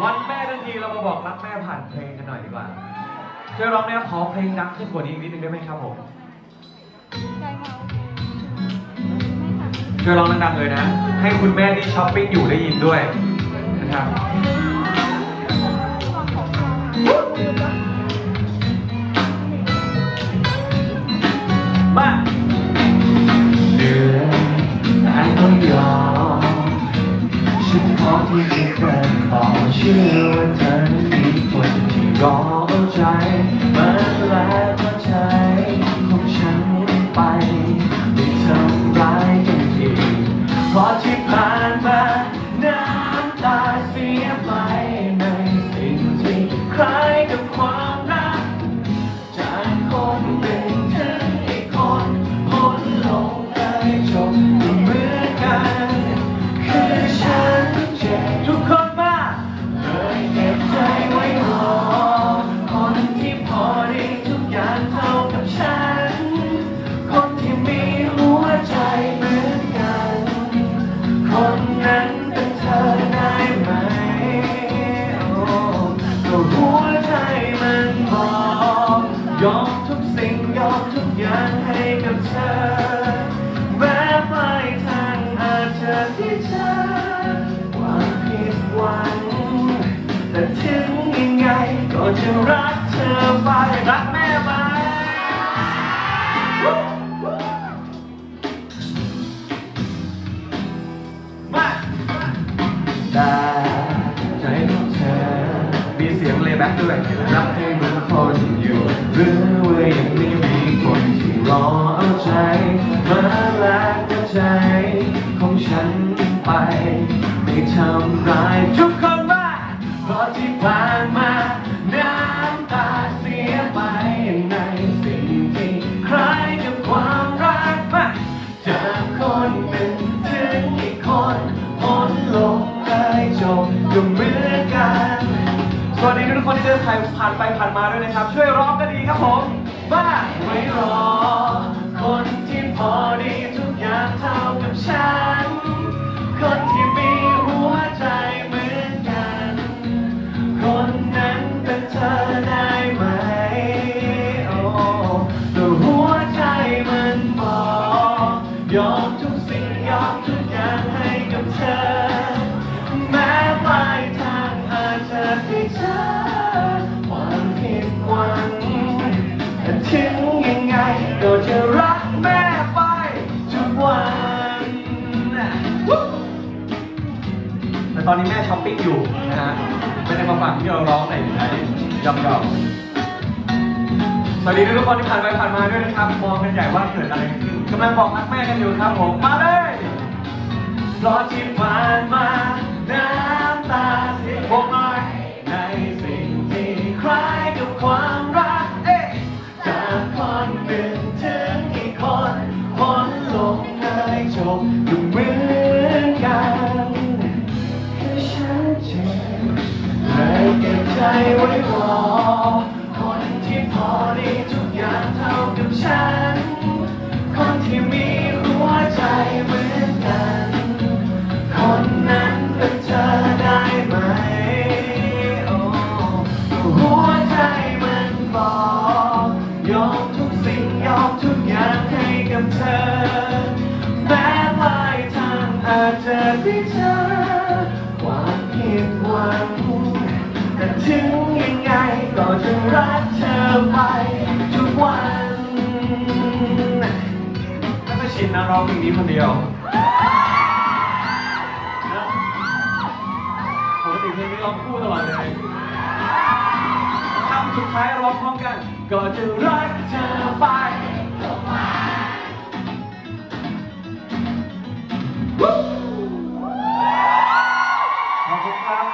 วันแม่ทันทีเรามาบอกรักแม่ผ่านเพลงกันหน่อยดีกว่าช่วยร้องแนวขอเพลงดังขึ้นกว่านี้อีกนิดนึงได้ไหมครับผมใจเมาไม่ค่ะช่วยร้องดังๆเลยนะ ให้คุณแม่ที่ช้อปปิ้งอยู่ได้ยินด้วยนะครับ มาแล้วก็ใจของฉันไปไม่ทำร้ายกันอีกเพราะที่ผ่านมา ยอมทุกสิ่งยอมทุกอย่างให้กับเธอแม้ปทางอาจจะที่เธอความผิดหวังแต่ถึงยังไงก็จะรักเธอไปรักแม่ไหมาต่ใจของเธอมีเสียงเลยแบ็กด้วยรักให้เหมือนคนอยู่ ทำร้ายทุกคนมาเพราะที่ผ่านมาน้ำตาเสียไปในสิ่งที่คล้ายกับความรักมาจากคนหนึ่งถึงอีกคนพ้นลงเลยจบก็เหมือนกัน สวัสดีทุกคนที่เดินผ่านไปผ่านมาด้วยนะครับ ช่วยร้องกันดีครับผมบ้าไม่รอ คนที่พอ เธอ แม้ปลายทางอาจจะให้เธอความผิดหวังแต่ถึงยังไงก็จะรักแม่ไปทุกวันแต่ตอนนี้แม่ช้อปปิ้งอยู่นะฮะไม่ได้มาฟังที่เราร้องในไหนยอมยอมสวัสดีทุกคนที่ผ่านไปผ่านมาด้วยนะครับมองกันใหญ่ว่าเกิดอะไรขึ้นกำลังบอกรักแม่กันอยู่ครับผมมาเลย ราะที่ผ่านมาน้ำตาเสียผมหน่อยในสิ่งที่คล้ายกับความรักเอ๊ะจากคนหนึ่งถึงอีกคนพ้นลงเลยจบก็เหมือนกันคือฉันเจ็บเลยเก็บใจไว้รอางอาจจะได้เจอความผิดหวังแต่ถึงยังไงก็จะรักเธอไปทุกวันแล้วก็ชินนะร้องเพลงนี้คนเดียวปกติเพลงนี้ร้องคู่ตลอดเลยคำสุดท้ายร้องพร้อมกัน ก็จะรักเธอไป